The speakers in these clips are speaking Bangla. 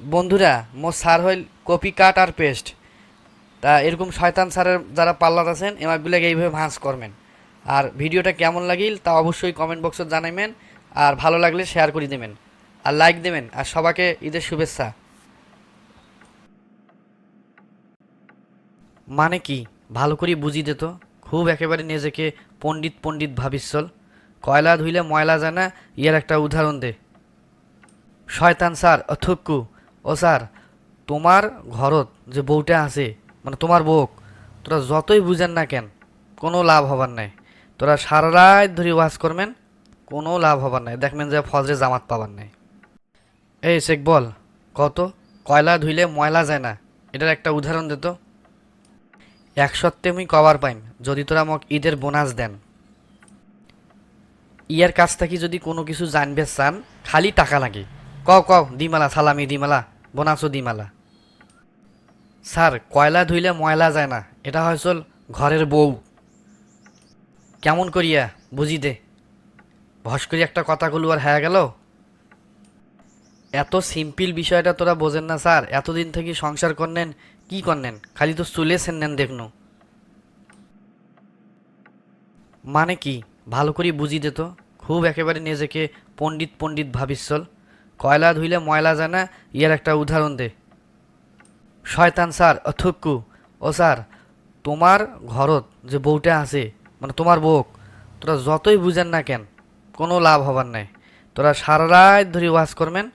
বন্ধুরা, মোর সার হইল কপি কাট আর পেস্ট। তা এরকম শয়তান স্যারের যারা পাল্লাত আছেন এমাকগুলোকে এইভাবে ভাঁজ করবেন। আর ভিডিওটা কেমন লাগিল তা অবশ্যই কমেন্ট বক্সে জানাইবেন, আর ভালো লাগলে শেয়ার করে দেবেন, আর লাইক দেবেন, আর সবাইকে ঈদের শুভেচ্ছা। মানে কি, ভালো করে বুঝি দিত খুব একেবারে নিজেকে পণ্ডিত পণ্ডিত ভাবিসল কয়লা ধুইলে ময়লা যায় না, ইয়ার একটা উদাহরণ দে। শয়তান স্যার, অথক্কু স্যার, তোমার ঘরত যে বউটা আছে মানে তোমার বউক, তোরা যতই বুঝেন না কেন, কোনো লাভ হবার নাই। তোরা সারা রাত ধরে ওয়াজ করবেন, কোনো লাভ হবার নাই। দেখবেন যে ফজরে জামাত পাবার নাই। এই শেখ, বল, কত? কয়লা ধুইলে ময়লা যায় না? এটার একটা উদাহরণ দে তো। এক সপ্তাহে আমি কভার পাইম, যদি তোরা মোক ঈদের বোনাস দেন। ইয়ার কাছ থেকে যদি কোনো কিছু জানবে চান খালি টাকা লাগে। কও কও, দিমালা, সালামি, দিমালা। বোনাসও দিমালা স্যার, কয়লা ধুইলে ময়লা যায় না, এটা হয়চল ঘরের বউ। কেমন করিয়া, বুঝি দে। ভস করি একটা কথা কলু আর হ্যাঁ গেল। এত সিম্পল বিষয়টা তোরা বোঝেন না, স্যার। এতদিন থেকে সংসার করনেন, কি করনেন? খালি তো চুলে সেননেন দেখনু। মানে কি? ভালো করে বুঝি দে তো। খুব একেবারে নিজেকে পণ্ডিত পণ্ডিত ভাবিসল কয়লা ধুইলে ময়লা যায় না ইয়ার একটা উদাহরণ দে। শয়তান স্যার, অথক্কু। ও স্যার, তোমার ঘরত যে বউটা আছে মানে তোমার বউক, তোরা যতই বুঝেন না কেন, কোনো লাভ হবার নাই। তোরা সারা রাত ধরে ওয়াজ করবেন,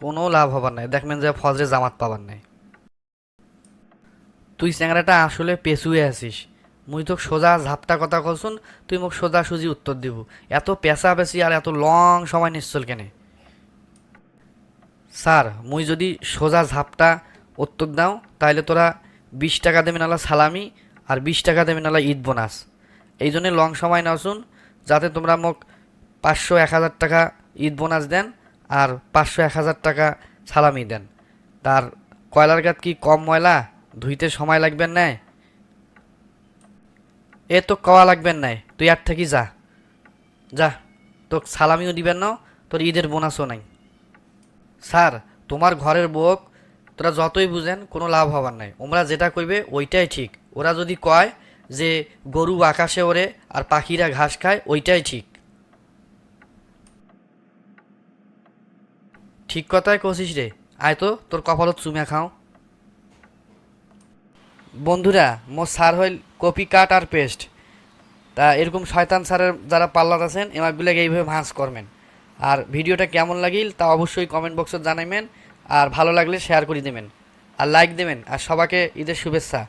কোনো লাভ হবার নাই। দেখবেন যে ফজরে জামাত পাবার নাই। তুই চ্যাংরাটা আসলে পেছুয়ে আছিস। মুই তোকে সোজা ঝাপটা কথা কলছুন তুই মোক সোজা সুজি উত্তর দিব। এত পেঁচা পেঁচি আর এত লং সময় নিশ্চল কেনে? স্যার, মুই যদি সোজা ঝাপটা উত্তর দাও তাহলে তোরা বিশ টাকা দেবে নালা সালামি আর বিশ টাকা দেবে নালা ঈদ বোনাস। এই জন্যে লং সময় নাও শুন, যাতে তোমরা মোক পাঁচশো এক হাজার টাকা ঈদ বোনাস দেন আর পাঁচশো এক হাজার টাকা সালামি দেন। তার কয়লার গাত কি কম ময়লা? ধুইতে সময় লাগবেন নাই? এ তো কওয়া লাগবেন নাই, তুই আর থাকি যা। যা, তোকে সালামিও দিবেন না, তোর ঈদের বোনাসও নাই। স্যার, তোমার ঘরের বউক তোরা যতই বুঝেন, কোনো লাভ হবার নাই। ওমরা যেটা কইবে, ওইটাই ঠিক। ওরা যদি কয় যে গরু আকাশে ওড়ে আর পাখিরা ঘাস খায়, ওইটাই ঠিক। ঠিক কথাই কছিস রে। আয় তো, তোর কপালত চুমে খাও। বন্ধুরা, মোর সার হইল কপি কাট আর পেস্ট। তা এরকম শয়তান স্যারের যারা পাল্লাত আছেন এমাকগুলোকে এইভাবে ভাঁজ করবেন। আর ভিডিওটা কেমন লাগিল তা অবশ্যই কমেন্ট বক্সে জানাইবেন। আর ভালো লাগলে শেয়ার করে দেবেন। আর লাইক দেবেন। আর সবাইকে ঈদের শুভেচ্ছা।